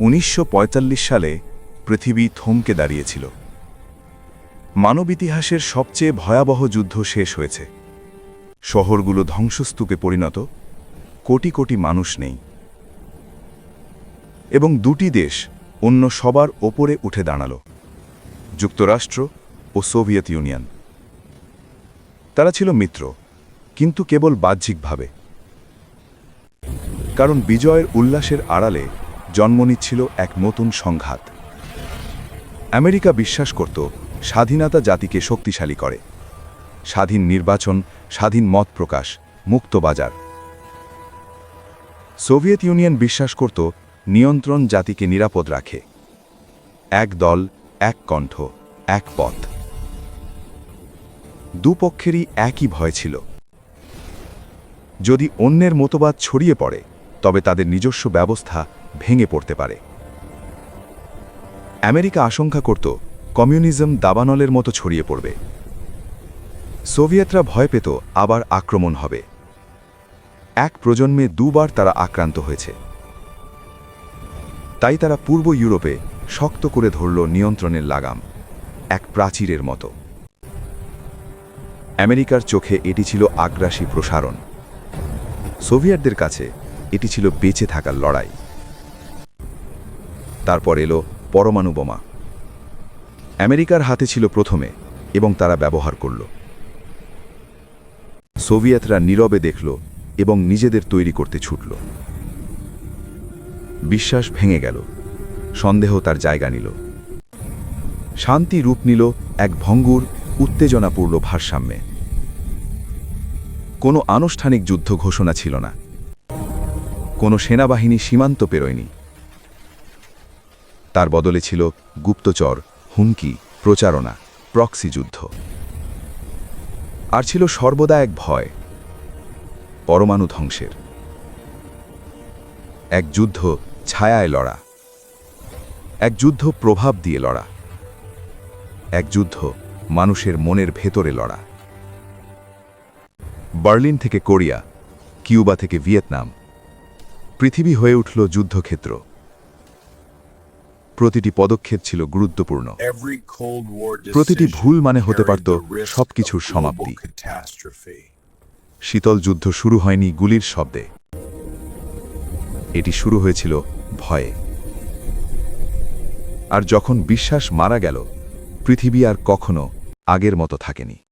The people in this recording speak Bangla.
উনিশশো পঁয়তাল্লিশ সালে পৃথিবী থমকে দাঁড়িয়েছিল। মানব ইতিহাসের সবচেয়ে ভয়াবহ যুদ্ধ শেষ হয়েছে। শহরগুলো ধ্বংসস্তূপে পরিণত, কোটি কোটি মানুষ নেই। এবং দুটি দেশ অন্য সবার ওপরে উঠে দাঁড়াল, যুক্তরাষ্ট্র ও সোভিয়েত ইউনিয়ন। তারা ছিল মিত্র, কিন্তু কেবল বাহ্যিকভাবে। কারণ বিজয়ের উল্লাসের আড়ালে জন্ম নিচ্ছিল এক নতুন সংঘাত। আমেরিকা বিশ্বাস করত, স্বাধীনতা জাতিকে শক্তিশালী করে। স্বাধীন নির্বাচন, স্বাধীন মত প্রকাশ, মুক্ত বাজার। সোভিয়েত ইউনিয়ন বিশ্বাস করত, নিয়ন্ত্রণ জাতিকে নিরাপদ রাখে। এক দল, এক কণ্ঠ, এক পথ। দুপক্ষেরই একই ভয় ছিল। যদি অন্যের মতবাদ ছড়িয়ে পড়ে, তবে তাদের নিজস্ব ব্যবস্থা ভেঙে পড়তে পারে। আমেরিকা আশঙ্কা করত, কমিউনিজম দাবানলের মতো ছড়িয়ে পড়বে। সোভিয়েতরা ভয় পেত, আবার আক্রমণ হবে। এক প্রজন্মে দুবার তারা আক্রান্ত হয়েছে। তাই তারা পূর্ব ইউরোপে শক্ত করে ধরল নিয়ন্ত্রণের লাগাম, এক প্রাচীরের মতো। আমেরিকার চোখে এটি ছিল আগ্রাসী প্রসারণ। সোভিয়েতদের কাছে এটি ছিল বেঁচে থাকার লড়াই। তারপর এলো পরমাণু বোমা। আমেরিকার হাতে ছিল প্রথমে এবং তারা ব্যবহার করল। সোভিয়েতরা নীরবে দেখল এবং নিজেদের তৈরি করতে ছুটল। বিশ্বাস ভেঙে গেল। সন্দেহ তার জায়গা নিল। শান্তি রূপ নিল এক ভঙ্গুর, উত্তেজনাপূর্ণ ভারসাম্যে। কোনো আনুষ্ঠানিক যুদ্ধ ঘোষণা ছিল না। কোনো সেনাবাহিনী সীমান্ত পেরোয়নি। তার বদলে ছিল গুপ্তচর, হুমকি, প্রচারণা, প্রক্সি যুদ্ধ। আর ছিল সর্বদা এক ভয়, পরমাণু ধ্বংসের। এক যুদ্ধ ছায়ায় লড়া। এক যুদ্ধ প্রভাব দিয়ে লড়া। এক যুদ্ধ মানুষের মনের ভেতরে লড়া। বার্লিন থেকে কোরিয়া, কিউবা থেকে ভিয়েতনাম। পৃথিবী হয়ে উঠল যুদ্ধক্ষেত্র। প্রতিটি পদক্ষেপ ছিল গুরুত্বপূর্ণ। প্রতিটি ভুল মানে হতে পারত সবকিছুর। সমাপ্তি। শীতল যুদ্ধ শুরু হয়নি গুলির শব্দে। এটি শুরু হয়েছিল ভয়ে। আর যখন বিশ্বাস মারা গেল পৃথিবী আর কখনো আগের মতো থাকেনি।